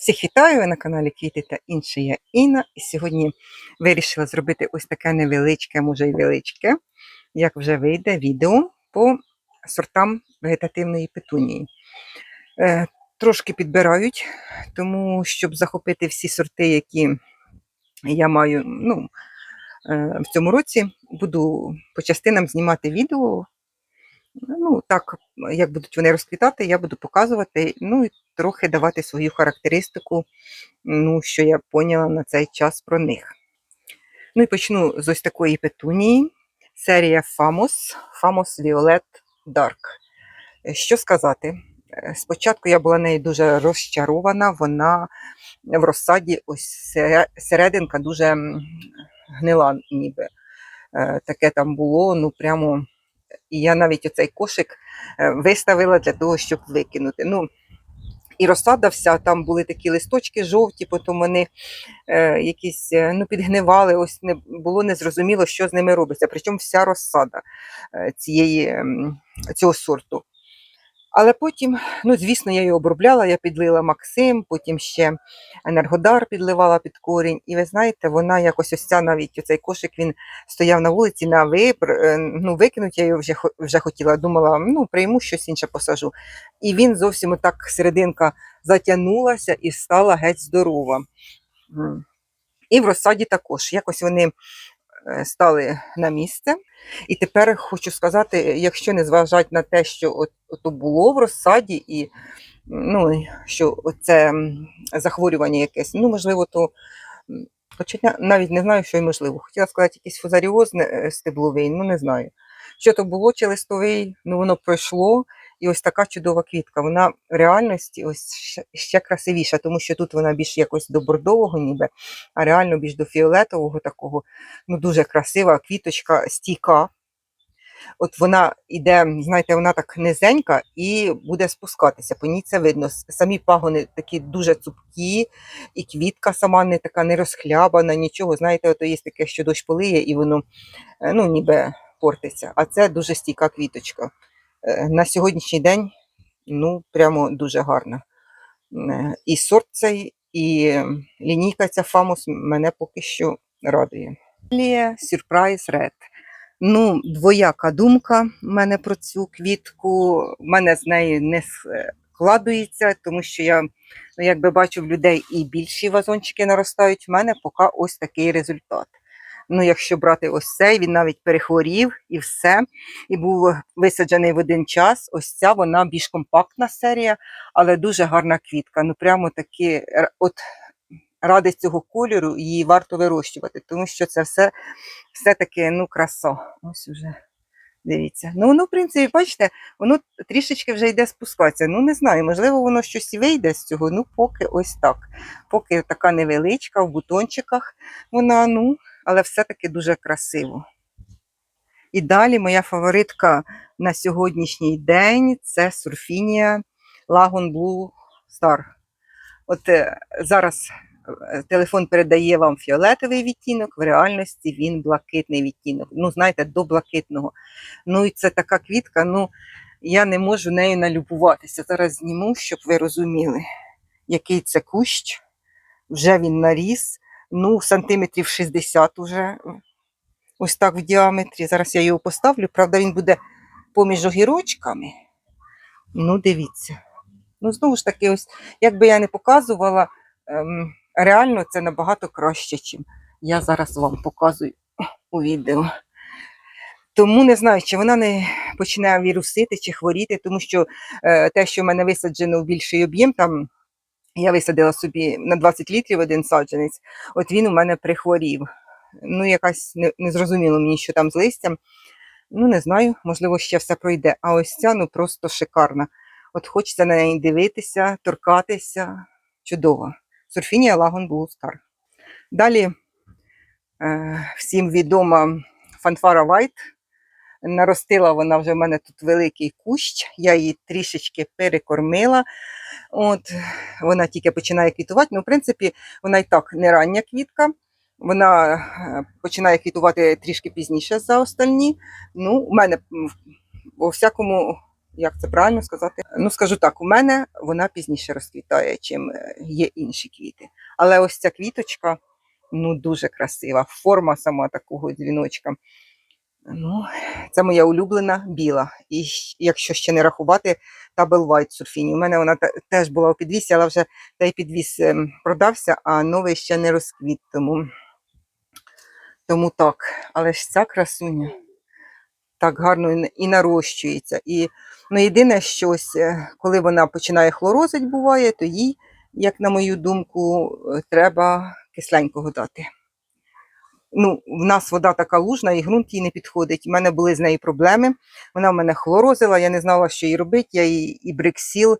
Всіх вітаю на каналі Квіти та інше я Інна. І сьогодні вирішила зробити ось таке невеличке, може й величке, як вже вийде відео по сортам вегетативної петунії. Е, трошки підбирають, тому щоб захопити всі сорти, які я маю ну, е, в цьому році, буду по частинам знімати відео. Ну, так, як будуть вони розквітати, я буду показувати, ну і трохи давати свою характеристику, ну, що я поняла на цей час про них. Ну і почну з ось такої петунії. Серія Famos, Famos Violet Dark. Що сказати? Спочатку я була нею дуже розчарована, вона в розсаді, ось серединка дуже гнила ніби. Е, Таке там було, ну прямо. І я навіть оцей кошик е, виставила для того, щоб викинути. Ну, і розсада вся, там були такі листочки жовті, потім вони е, якісь е, ну, підгнивали, ось не було незрозуміло, що з ними робиться. Причому вся розсада е, цієї, ем, цього сорту. Але потім, ну, звісно, я її обробляла, я підлила Максим, потім ще енергодар підливала під корінь. І ви знаєте, вона якось ось ця навіть оцей кошик він стояв на вулиці на вибр, е, ну, викинуть я його вже, вже хотіла. Думала, ну, прийму щось інше посажу. І він зовсім так серединка затягнулася і стала геть здорова. І в розсаді також. Якось вони стали на місце. І тепер хочу сказати, якщо не зважати на те, що от, ото було в розсаді, і ну, що це захворювання якесь, ну, можливо, то. Я навіть не знаю, що й можливо. Хотіла сказати, якийсь фузаріозне е, стебловий, ну не знаю. Що то було чи листовий, ну воно пройшло, і ось така чудова квітка. Вона в реальності ось ще, красивіша, тому що тут вона більш якось до бордового, ніби, а реально більш до фіолетового такого. Ну дуже красива квіточка, стійка. От вона іде, знаєте, вона так низенька і буде спускатися. По ній це видно. Самі пагони такі дуже цупкі, і квітка сама не така не розхлябана, нічого. Знаєте, ото є таке, що дощ полиє, і воно е, ну, ніби портиться. А це дуже стійка квіточка. Е, На сьогоднішній день ну, прямо дуже гарна. Е, І сорт цей, і лінійка ця Фамус мене поки що радує. Далі Surprise Red. Ну, двояка думка в мене про цю квітку. В мене з нею не складується, тому що я ну, якби бачу в людей і більші вазончики наростають. В мене поки ось такий результат. Ну, якщо брати ось цей, він навіть перехворів і все. І був висаджений в один час. Ось ця вона більш компактна серія, але дуже гарна квітка. Ну, прямо таки, от ради цього кольору її варто вирощувати, тому що це все, все таки ну, краса. Ось уже. Дивіться. Ну, воно, в принципі, бачите, воно трішечки вже йде спускатися. Ну, не знаю, можливо, воно щось вийде з цього. Ну, поки ось так. Поки така невеличка, в бутончиках вона, ну, але все-таки дуже красиво. І далі моя фаворитка на сьогоднішній день це сурфінія Lagon Blue Star. От е, зараз е, телефон передає вам фіолетовий відтінок, в реальності він блакитний відтінок. Ну, знаєте, до блакитного. Ну і це така квітка, ну я не можу нею налюбуватися. Зараз зніму, щоб ви розуміли, який це кущ. Вже він наріс. Ну, сантиметрів 60 уже ось так в діаметрі. Зараз я його поставлю. Правда, він буде поміж огірочками. Ну, дивіться. Ну, знову ж таки, ось, як би я не показувала, ем, реально це набагато краще, чим я зараз вам показую у відео. Тому не знаю, чи вона не починає вірусити чи хворіти, тому що е, те, що в мене висаджено в більший об'єм, там я висадила собі на 20 літрів один саджанець, от він у мене прихворів. Ну, якась не, не зрозуміло мені, що там з листям. Ну, не знаю, можливо, ще все пройде. А ось ця ну просто шикарна. От хочеться на неї дивитися, торкатися. Чудово. Сурфінія Лагон Star. Далі е, всім відома фанфара White. Наростила вона вже в мене тут великий кущ, я її трішечки перекормила. От, вона тільки починає квітувати. Ну, в принципі, вона і так не рання квітка. Вона е, починає квітувати трішки пізніше за остальні. Ну, у мене у всякому як це правильно сказати. Ну, скажу так, у мене вона пізніше розквітає, чим е, є інші квіти. Але ось ця квіточка ну, дуже красива. Форма сама такого дзвіночка. Ну, це моя улюблена біла. І якщо ще не рахувати, Табел White сурфіні. У мене вона теж була у підвісі, але вже той підвіс ем, продався, а новий ще не розквіт. Тому, тому так. Але ж ця красуня так гарно і нарощується. І ну, єдине щось, е, коли вона починає хлорозить, буває, то їй, як на мою думку, е, треба кисленького дати. Ну, в нас вода така лужна, і ґрунт їй не підходить. У мене були з нею проблеми. Вона в мене хлорозила, я не знала, що їй робити. Я їй і бриксіл, е,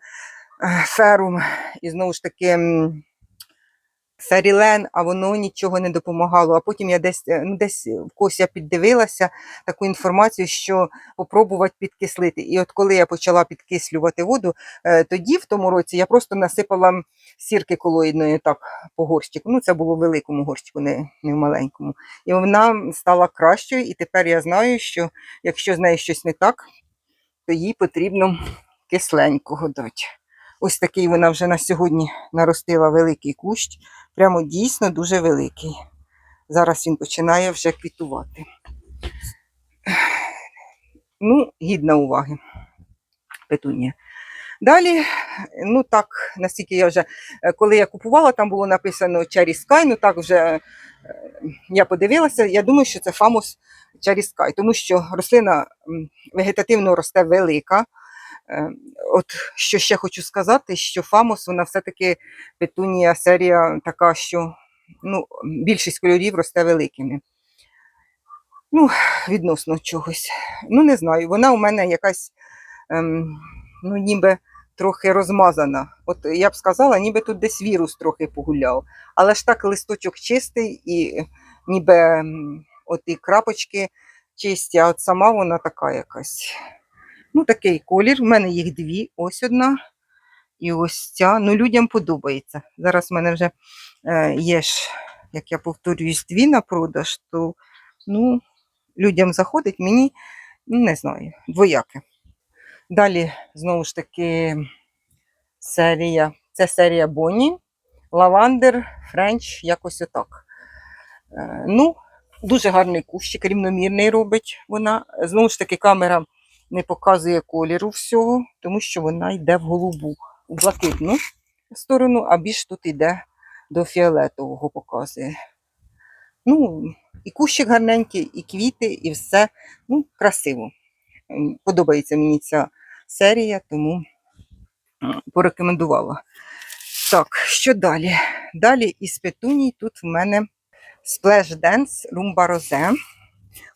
ферум, і знову ж таки Сарілен, а воно нічого не допомагало. А потім я десь, е, ну, десь в когось я піддивилася таку інформацію, що попробувати підкислити. І от коли я почала підкислювати воду, е, тоді в тому році я просто насипала сірки колоїдної так по горщику. Ну, це було в великому горщику, не, не в маленькому. І вона стала кращою, і тепер я знаю, що якщо з нею щось не так, то їй потрібно кисленького дати. Ось такий вона вже на сьогодні наростила великий кущ, прямо дійсно дуже великий. Зараз він починає вже квітувати. Ну, гідна уваги. Петунія. Далі, ну так, наскільки я вже, коли я купувала, там було написано Cherry Sky, ну так вже е, я подивилася, я думаю, що це фамус Cherry Sky, тому що рослина вегетативно росте велика. Е, От що ще хочу сказати, що фамус, вона все-таки петунія серія така, що ну, більшість кольорів росте великими. Ну, відносно чогось. Ну, не знаю, вона у мене якась, ем, ну, ніби трохи розмазана. От я б сказала, ніби тут десь вірус трохи погуляв. Але ж так листочок чистий і ніби ем, от і крапочки чисті, а от сама вона така якась. Ну, такий колір. У мене їх дві. Ось одна. І ось ця. Ну, людям подобається. Зараз в мене вже е, є ж, як я повторююсь, дві на продаж, то ну, людям заходить, мені ну, не знаю, двояке. Далі, знову ж таки, серія. Це серія Бонні, Лавандер, Френч, якось отак. Е, ну, дуже гарний кущик, рівномірний робить вона. Знову ж таки, камера не показує кольору всього, тому що вона йде в голубу, у блакитну сторону, а більш тут йде до фіолетового показує. Ну, і кущик гарненький, і квіти, і все. Ну, красиво. Подобається мені ця серія, тому порекомендувала. Так, що далі? Далі із петуній тут в мене Splash Dance Rumba Rose.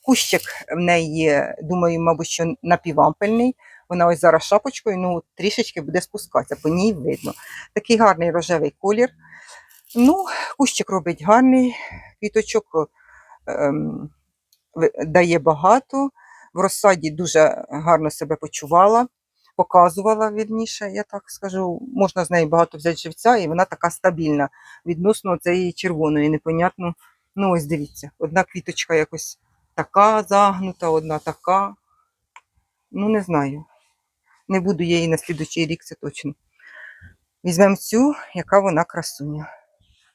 Кущик в неї, думаю, мабуть, що напівампельний. Вона ось зараз шапочкою, ну трішечки буде спускатися, по ній видно. Такий гарний рожевий колір. Ну, кущик робить гарний, квіточок ем, дає багато. В розсаді дуже гарно себе почувала, показувала вірніше, я так скажу. Можна з неї багато взяти живця, і вона така стабільна відносно цієї червоної, непонятно. Ну, ось дивіться, одна квіточка якось така загнута, одна така. Ну, не знаю. Не буду я її на слідучий рік, це точно. Візьмемо цю, яка вона красуня.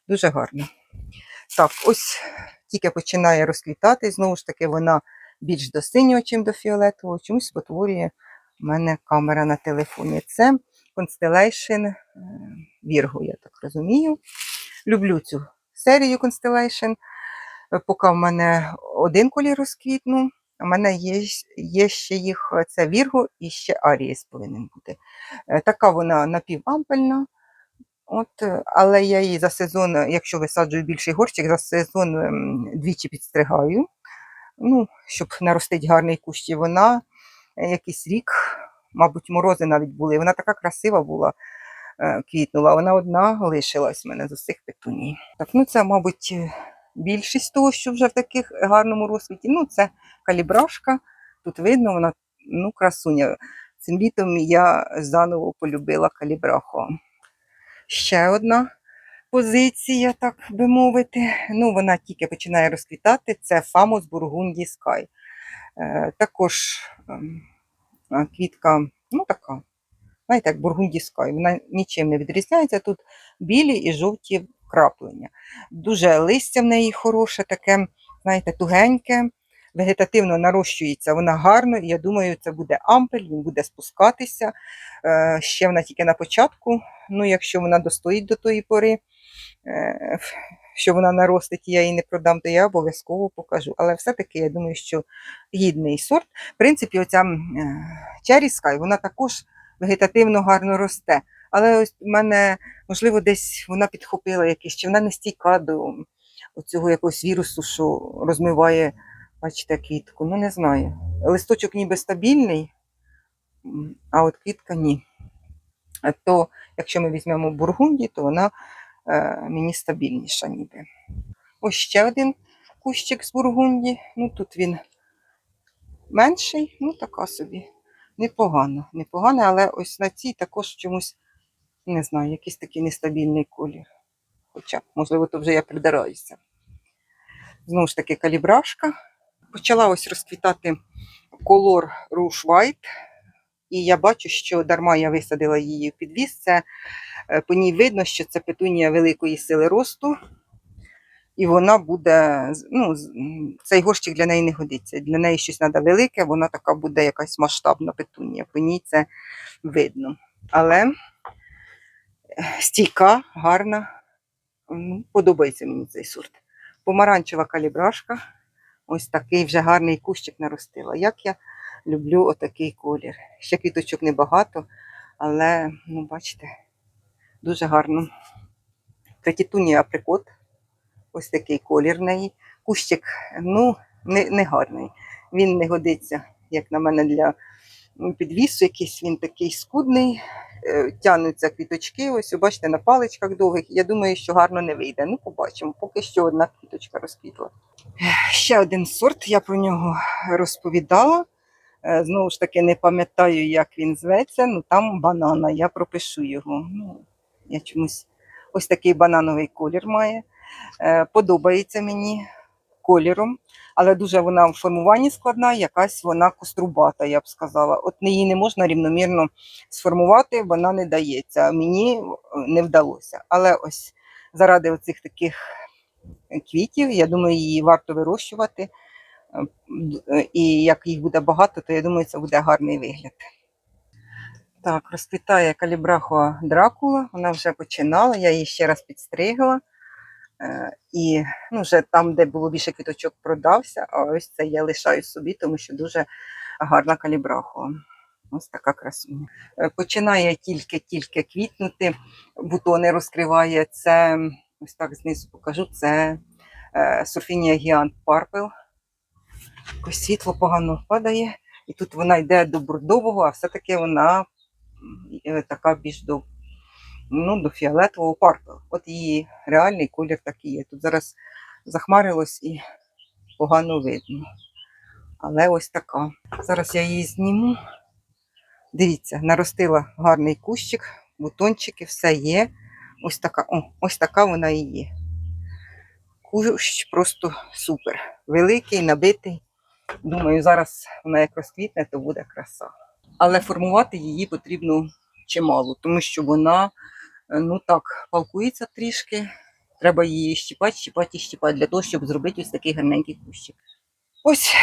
Дуже гарна. Так, ось тільки починає розквітати. Знову ж таки, вона більш до синього, ніж до фіолетового. Чомусь спотворює в мене камера на телефоні. Це Constellation е, Virgo, я так розумію. Люблю цю серію Constellation. Поки в мене один колір розквітнув, у мене є, є ще їх, е, це Вірго і ще Арієс повинен бути. Е, Така вона напівампельна. От, е, але я її за сезон, якщо висаджую більший горщик, за сезон ем, двічі підстригаю. Ну, щоб наростити гарний кущ. І вона якийсь рік, мабуть, морози навіть були. Вона така красива була, квітнула. Вона одна лишилась в мене з усіх петуній. Так, ну це, мабуть, більшість того, що вже в таких гарному розквіті. Ну, це калібрашка. Тут видно, вона ну, красуня. Цим літом я заново полюбила калібраху. Ще одна позиція, так би мовити. Ну, вона тільки починає розквітати. Це Фамус Бургунді Скай. Е, також а, квітка Ну, така. Знаєте, як бургундійська. Вона нічим не відрізняється. Тут білі і жовті краплення. Дуже листя в неї хороше, таке, знаєте, тугеньке, вегетативно нарощується вона гарно, і я думаю, це буде ампель, він буде спускатися. Е, ще вона тільки на початку. Ну, якщо вона достоїть до тої пори, е, що вона наростить, і я її не продам, то я обов'язково покажу. Але все-таки я думаю, що гідний сорт. В принципі, оця е, Cherry вона також вегетативно гарно росте. Але ось в мене, можливо, десь вона підхопила якийсь, чи вона не стійка до цього якогось вірусу, що розмиває, бачите, квітку. Ну, не знаю. Листочок ніби стабільний, а от квітка ні. То, якщо ми візьмемо бургунді, то вона е, мені стабільніша ніби. Ось ще один кущик з бургунді. Ну, тут він менший, ну така собі. Непогано, непогано, але ось на цій також чомусь, не знаю, якийсь такий нестабільний колір. Хоча, можливо, то вже я придираюся. Знову ж таки, калібрашка. Почала ось розквітати колор Rouge White. І я бачу, що дарма я висадила її в підвіз. Це е, по ній видно, що це петунія великої сили росту. І вона буде, ну, цей горщик для неї не годиться. Для неї щось треба велике, вона така буде якась масштабна петунія. По ній це видно. Але стійка, гарна. Ну, Подобається мені цей сорт. Помаранчева калібрашка. Ось такий вже гарний кущик наростила. Як я люблю отакий колір. Ще квіточок небагато, але, ну, бачите, дуже гарно. Третітунія априкот. Ось такий колір в неї. Кущик, ну, не, не гарний. Він не годиться, як на мене, для підвісу. Якийсь він такий скудний. Е, Тянуться квіточки, ось, бачите, на паличках довгих. Я думаю, що гарно не вийде. Ну, побачимо. Поки що одна квіточка розквітла. Ще один сорт, я про нього розповідала. Е, Знову ж таки, не пам'ятаю, як він зветься. Ну там банана, я пропишу його. Ну, я чомусь ось такий банановий колір має. Е, Подобається мені кольором, але дуже вона в формуванні складна, якась вона кострубата, я б сказала. От її не можна рівномірно сформувати, вона не дається. Мені е, не вдалося. Але ось заради оцих таких квітів, я думаю, її варто вирощувати. Е, І як їх буде багато, то я думаю, це буде гарний вигляд. Так, розквітає калібрахова дракула. Вона вже починала, я її ще раз підстригла. Е, І ну, вже там, де було більше квіточок, продався, а ось це я лишаю собі, тому що дуже гарна калібрахова. Ось така красуня. Е, Починає тільки-тільки квітнути, бутони розкриває. Це ось так знизу покажу. Це Сурфінія Гіант Парпел. Якось світло погано падає. І тут вона йде до бордового, а все-таки вона е, така більш до, ну, до фіолетового парпел. От її реальний колір такий є. Тут зараз захмарилось і погано видно. Але ось така. Зараз я її зніму. Дивіться, наростила гарний кущик, бутончики, все є. Ось така, о, ось така вона і є. Кущ просто супер. Великий, набитий. Думаю, зараз вона як розквітне, то буде краса. Але формувати її потрібно чимало, тому що вона ну так палкується трішки. Треба її щіпати, щіпати і щіпати для того, щоб зробити ось такий гарненький кущик. Ось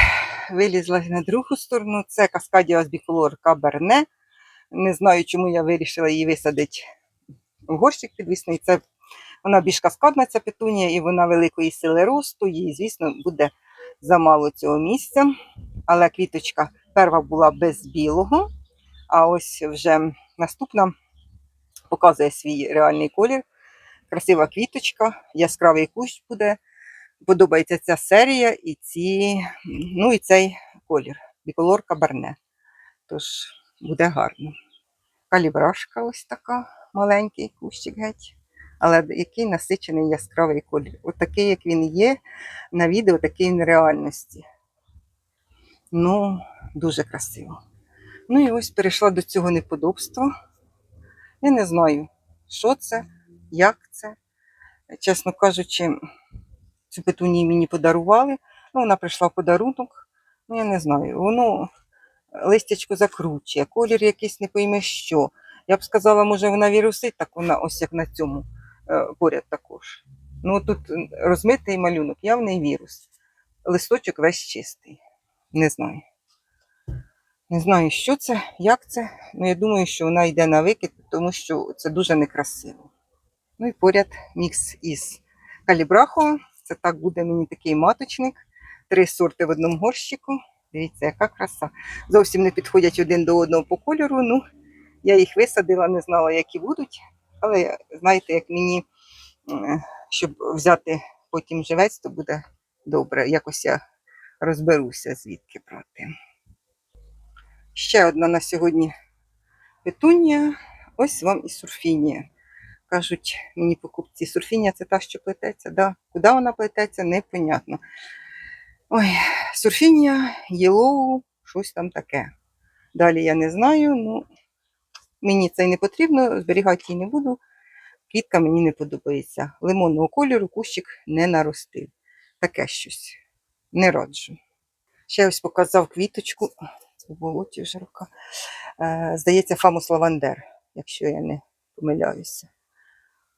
вилізла на другу сторону. Це Каскадіас біколор Каберне. Не знаю, чому я вирішила її висадити в горщик підвісний. Це вона більш каскадна ця петунія, і вона великої сили росту. Їй, звісно, буде замало цього місця. Але квіточка перша була без білого, а ось вже наступна показує свій реальний колір. Красива квіточка, яскравий кущ буде. Подобається ця серія і ці, ну і цей колір. Біколор кабарне. Тож буде гарно. Калібрашка ось така, маленький кущик геть. Але який насичений яскравий колір. От такий, як він є на відео, такий в реальності. Ну, дуже красиво. Ну і ось перейшла до цього неподобства. Я не знаю, що це, як це. Чесно кажучи, цю петунію мені подарували. Ну, вона прийшла в подарунок. Ну, я не знаю. Воно листячко закручує, колір якийсь не пойме що. Я б сказала, може вона вірусить, так вона ось як на цьому е, поряд також. Ну тут розмитий малюнок, явний вірус. Листочок весь чистий. Не знаю. Не знаю, що це, як це. Ну, я думаю, що вона йде на викид, тому що це дуже некрасиво. Ну і поряд мікс із калібрахо. Це так буде мені такий маточник. Три сорти в одному горщику. Дивіться, яка краса. Зовсім не підходять один до одного по кольору. Ну, я їх висадила, не знала, які будуть. Але знаєте, як мені, щоб взяти потім живець, то буде добре. Якось я розберуся, звідки брати. Ще одна на сьогодні петунія. Ось вам і сурфінія. Кажуть мені покупці, сурфінія це та, що плететься. Да. Куди вона плететься, непонятно. Ой, сурфінія, єлоу, щось там таке. Далі я не знаю, ну мені це й не потрібно, зберігати її не буду. Квітка мені не подобається. Лимонного кольору кущик не наростив. Таке щось. Не раджу. Ще ось показав квіточку. Болоті вже здається, фамус лавандер, якщо я не помиляюся.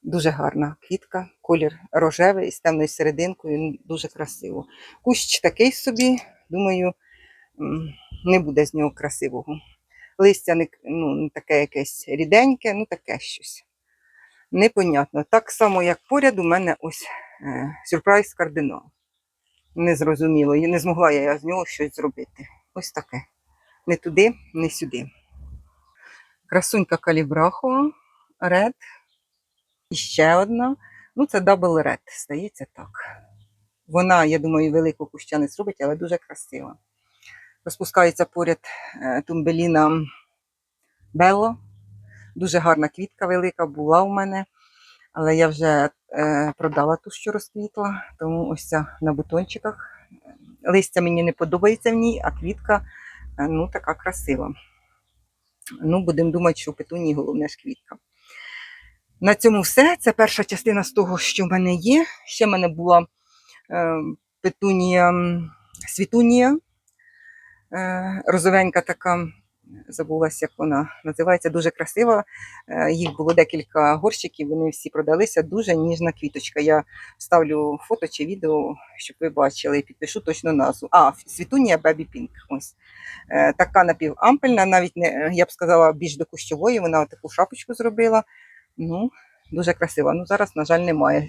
Дуже гарна квітка, колір рожевий з темною серединкою, дуже красиво. Кущ такий собі, думаю, не буде з нього красивого. Листя не, ну, таке якесь ріденьке, ну таке щось. Непонятно. Так само, як поряд, у мене ось е, сюрприз кардинал. Незрозуміло, не змогла я з нього щось зробити. Ось таке. Не туди, не сюди. Красунька калібрахо, ред. І ще одна. Ну, це Double Red, здається так. Вона, я думаю, великого куща не зробить, але дуже красива. Розпускається поряд е, тумбеліна Белло. Дуже гарна квітка велика була у мене, але я вже е, продала ту, що розквітла, тому ось ця на бутончиках. Листя мені не подобається в ній, а квітка ну, така красива. Ну, будемо думати, що петунії головне ж квітка. На цьому все. Це перша частина з того, що в мене є. Ще в мене була е, петунія світунія, е, розовенька така, забулася, як вона називається, дуже красива. Е, їх було декілька горщиків, вони всі продалися. Дуже ніжна квіточка. Я вставлю фото чи відео, щоб ви бачили, і підпишу точно назву. А, світунія Pink. Ось. Е, така напівампельна, навіть не, я б сказала, більш до кущової, вона таку шапочку зробила. Ну, дуже красива. Ну, зараз, на жаль, немає.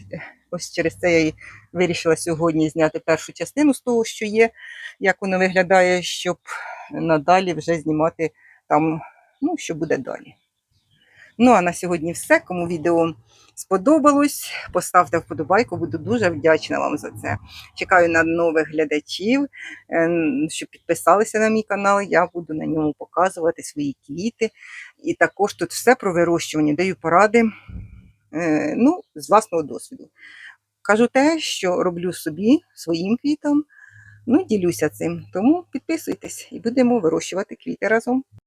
Ось через це я і вирішила сьогодні зняти першу частину з того, що є, як воно виглядає, щоб надалі вже знімати там, ну, що буде далі. Ну, а на сьогодні все. Кому відео сподобалось, поставте вподобайку, буду дуже вдячна вам за це. Чекаю на нових глядачів, е, щоб підписалися на мій канал. Я буду на ньому показувати свої квіти. І також тут все про вирощування, даю поради е, ну, з власного досвіду. Кажу те, що роблю собі, своїм квітам, ну, ділюся цим. Тому підписуйтесь і будемо вирощувати квіти разом.